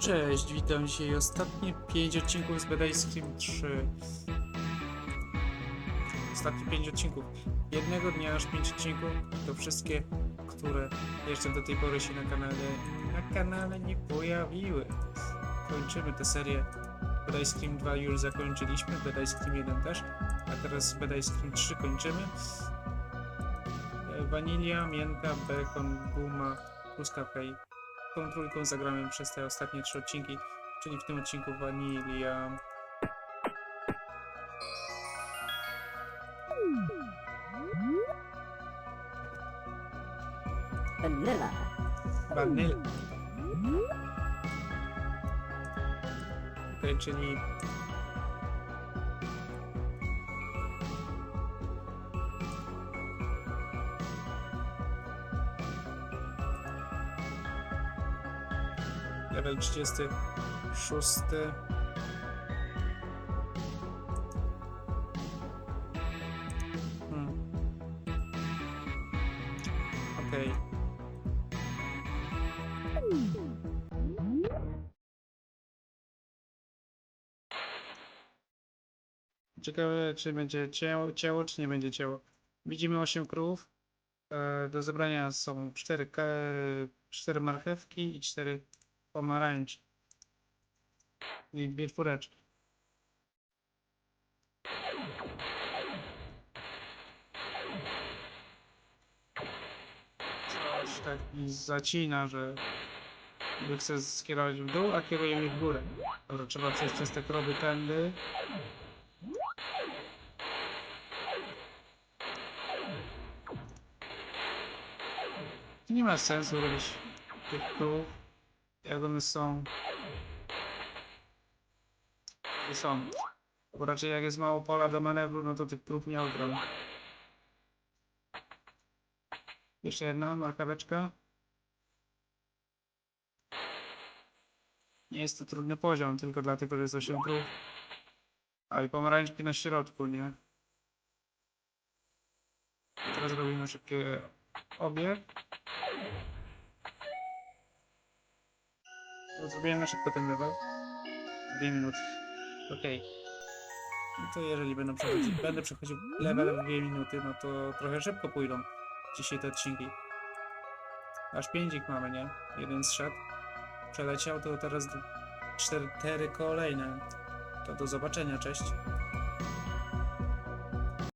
Cześć, witam dzisiaj ostatnie 5 odcinków z Bedaj Scream 3. Ostatnie 5 odcinków. Jednego dnia aż 5 odcinków. To wszystkie, które jeszcze do tej pory się na kanale, na kanale nie pojawiły. Kończymy tę serię. Bedaj Scream 2 już zakończyliśmy, Bedaj Scream 1 też, a teraz Bedaj Scream 3 kończymy. Wanilia, mięta, bekon, guma, truskawka tą trójką zagramy przez te ostatnie trzy odcinki, czyli w tym odcinku Vanilla, Vanilla. Vanilla. Okej, czyli level 36 hmm. Okej Ciekawe, czy będzie ciało, ciało, czy nie będzie ciało. Widzimy 8 krów. E, Do zebrania są 4, ka- 4 marchewki i 4 pomarańcze. I dwie czwóreczki. Coś tak mi zacina, że niby chcę skierować w dół, a kieruje mnie w górę. Dobra, trzeba przejść przez te krowy tędy. Nie ma sensu robić tych krów, jak one są. Nie są. Bo raczej jak jest mało pola do manewru, no to tych krów nie ogrom. Jeszcze jedna markaweczka. Nie jest to trudny poziom, tylko dlatego, że jest 8 krów. A i pomarańczki na środku, nie? Teraz robimy szybkie obie. Zrobiłem na szybko ten level. Dwie minuty. Okej. No to jeżeli będę przechodził, będę przechodził level w dwie minuty, no to trochę szybko pójdą dzisiaj te odcinki. Aż pięć ich mamy, nie? Jeden zszedł. Przeleciał, to teraz d- cztery kolejne. To do zobaczenia, cześć.